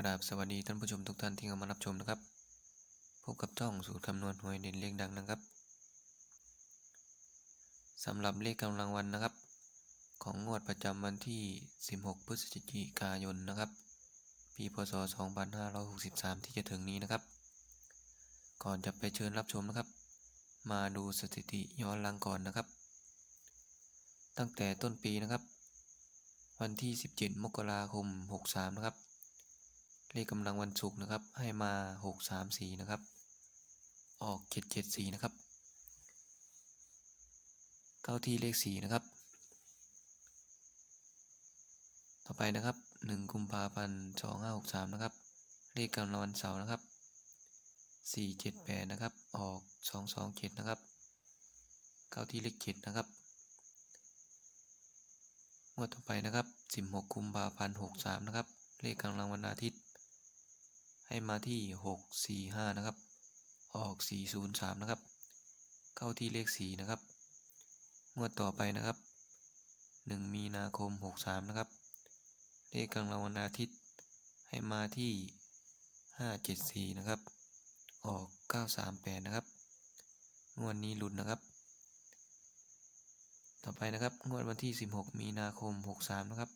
กราบสวัสดีท่านผู้ชมทุกท่านที่เข้ามารับชมนะครับ พบกับช่องสูตรคำนวณหวยเด่นเลขดังนะครับสำหรับเลขกำลังวันนะครับ ของงวดประจำวันที่ 16 พฤศจิกายนนะครับ ปีพศ 2563 ที่จะถึงนี้นะครับ ก่อนจะไปเชิญรับชมนะครับ มาดูสถิติย้อนหลังก่อนนะครับ ตั้งแต่ต้นปีนะครับ วันที่ 17 มกราคม 63 นะครับ เลขกำลังวันศุกร์นะครับ ให้มา 6 3 4 นะครับ ออก 7 7 4 นะครับ เข้าที่เลข 4 นะครับ ต่อไปนะครับ 1 กุมภาพันธ์2563 นะครับ เลขกำลังวันเสาร์นะครับ 4 7 8 นะครับ ออก 2 2 7 นะครับ เข้าที่เลข 7 นะครับงวดต่อไปนะครับ 16 กุมภาพันธ์63 นะครับ เลขกำลังวันอาทิตย์ ให้มาที่ 6 4 5 นะครับ ออก 4 0 3 นะครับ เข้าที่เลข 4 นะครับ งวดต่อไปนะครับ 1 มีนาคม 63 นะครับ เลขกำลังวันอาทิตย์ ให้มาที่ 5 7 4 นะครับ ออก 9 3 8 นะครับ งวดนี้หลุดนะครับ ต่อไปนะครับ งวดวันที่ 16 มีนาคม 63 นะครับ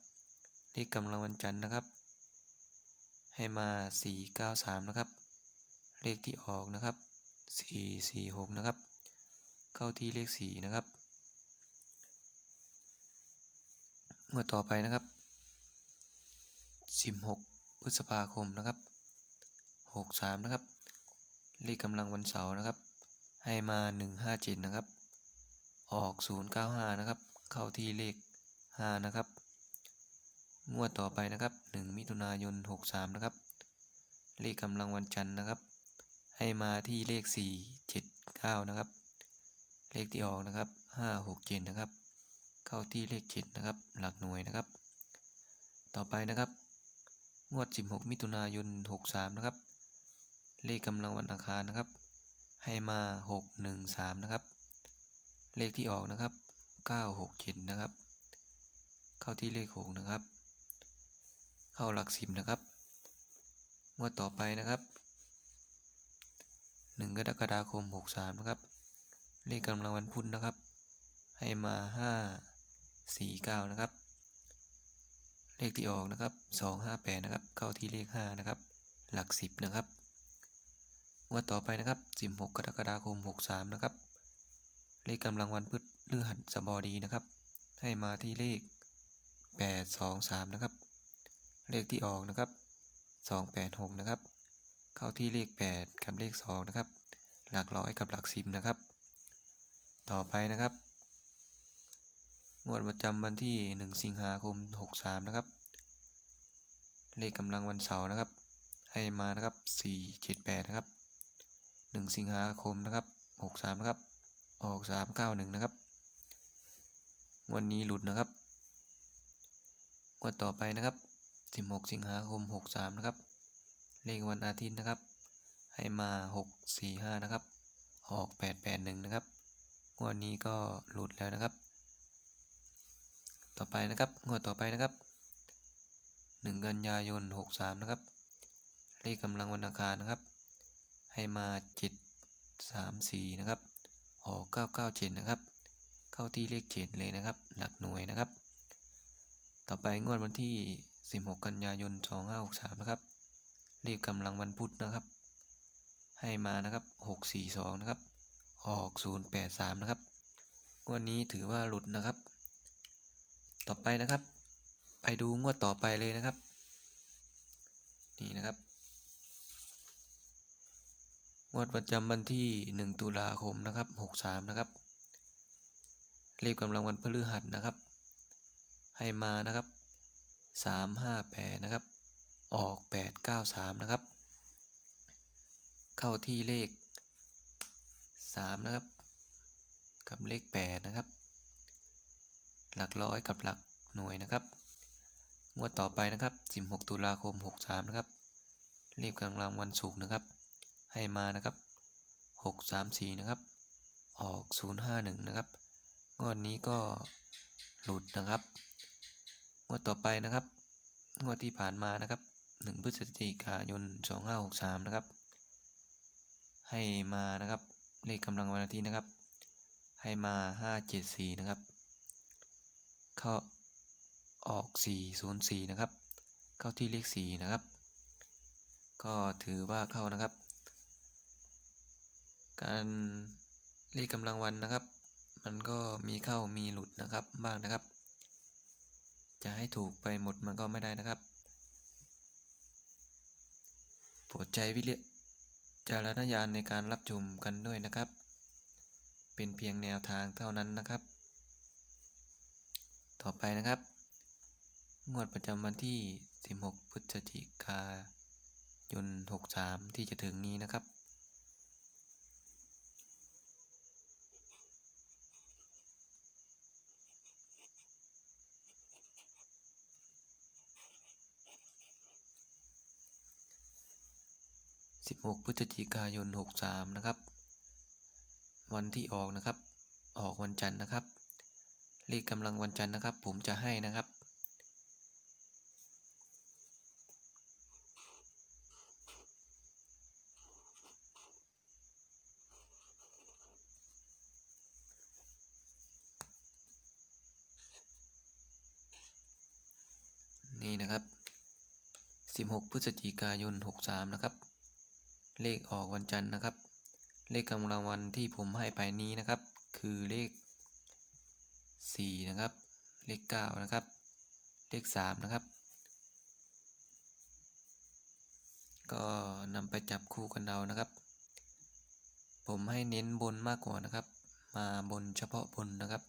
เลขกำลังวันจันทร์นะครับ ให้มา 493 นะครับ เลขที่ออกนะครับ 446 นะครับ เข้าที่เลข 4 นะครับงวดต่อไปนะครับ 16 พฤษภาคมนะครับ 63 นะครับ เลขกำลังวันเสาร์นะครับ ให้มา 157 นะครับ ออก 095 นะครับ เข้าที่เลข 5 นะครับ งวดต่อไปนะครับ 1 มิถุนายน 63 นะครับ เลขกำลังวันจันทร์นะครับ ให้มาที่เลข 4 7 9 นะครับ เลขที่ออกนะครับ 5 6 7 นะครับ เข้าที่เลข 7 นะครับ หลักหน่วยนะครับ ต่อไปนะครับ งวด 16 มิถุนายน 63 นะครับ เลขกำลังวันอังคารนะครับ ให้มา 6 1 3 นะครับ เลขที่ออกนะครับ 9 6 7 นะครับ เข้าที่เลข 6 นะครับ เข้าหลักสิบนะครับงวดต่อไปนะครับ1กรกฎาคม63นะครับ เลขกำลังวันพุธนะครับ ให้มา5 4 9นะครับ เลขที่ออกนะครับ2 5 8นะครับ เข้าที่เลข5นะครับ หลักสิบนะครับงวดต่อไปนะครับ16กรกฎาคม63นะครับ เลขกำลังวันพฤหัสบดีนะครับ ให้มาที่เลข8 2 3นะครับ เลขที่ออกนะครับ 2 8 6 นะครับ เข้าที่เลข 8 กับเลข 2 นะครับ หลักร้อยกับหลักสิบนะครับ ต่อไปนะครับงวดประจำวันที่ 1 สิงหาคม 63 นะครับ เลขกำลังวันเสาร์นะครับ ให้มานะครับ 4 7 8 นะครับ 1 สิงหาคมนะครับ 63 นะครับ ออก 3 9 1 นะครับ วันนี้หลุดนะครับ งวดต่อไปนะครับ 16 สิงหาคม 63 นะครับ เลขวันอาทิตย์นะครับ ให้มา 6 4 5 นะครับ ออก 8 8 1 นะครับ งวดนี้ก็หลุดแล้วนะครับ ต่อไปนะครับ งวดต่อไปนะครับ 1 กันยายน 63 นะครับ เลขกำลังวันอังคารนะครับ ให้มา 7 3 4 นะครับ ออก 997 นะครับ เข้าที่เลข7เลยนะครับ หลักหน่วยนะครับ ต่อไปงวดวันที่ 16 กันยายน 2563 นะครับ เลขกำลังวันพุธนะครับ ให้มานะครับ 642 นะครับ ออก 083 นะครับงวดนี้ถือว่าหลุดนะครับ ต่อไปนะครับ ไปดูงวดต่อไปเลยนะครับ นี่นะครับ งวดประจำวันที่ 1 ตุลาคมนะครับ 63 นะครับ เลขกำลังวันพฤหัสนะครับ ให้มานะครับ 358 นะครับ ออก 893 นะครับ เข้าที่เลข 3 นะครับ กับเลข 8 นะครับ หลักร้อยกับหลักหน่วยนะครับงวดต่อไปนะครับ 16 ตุลาคม 63 นะครับ เลขกำลังวันศุกร์นะครับ ให้มานะครับ 634 นะครับ ออก 051 นะครับ งวดนี้ก็หลุดนะครับ วดต่อไปนะครับ งวดที่ผ่านมานะครับ 1 พฤศจิกายน 2563 นะครับ ให้มานะครับเลขกำลังวันอาทิตย์นะครับ ให้มา 574 นะครับ เข้าออก 404 นะครับ เข้าที่เลข 4 นะครับ ก็ถือว่าเข้านะครับ การเลขกำลังวันนะครับ มันก็มีเข้ามีหลุดนะครับบ้างนะครับ จะให้ถูกไปหมดมันก็ไม่ได้นะครับโปรดใจวิจารณญาณในการรับชมกันด้วยนะครับ เป็นเพียงแนวทางเท่านั้นนะครับ ต่อไปนะครับ งวดประจำวันที่ 16 พฤศจิกายน 63 ที่จะถึงนี้นะครับ 16 พฤศจิกายน 63 นะครับ วันที่ออกนะครับ ออกวันจันทร์นะครับ เลขกำลังวันจันทร์นะครับ ผมจะให้นะครับ นี่นะครับ 16 พฤศจิกายน 63 นะครับ เลขออกวันจันทร์นะครับ เลขกำลังวันที่ผมให้ไปนี้นะครับ คือเลข 4 นะครับ เลข 9 นะครับ เลข 3 นะครับ ก็นำไปจับคู่กันเอานะครับ ผมให้เน้นบนมากกว่านะครับ มาบนเฉพาะบนนะครับ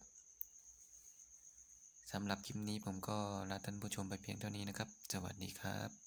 สำหรับคลิปนี้ผมก็ลาท่านผู้ชมไปเพียงเท่านี้นะครับ สวัสดีครับ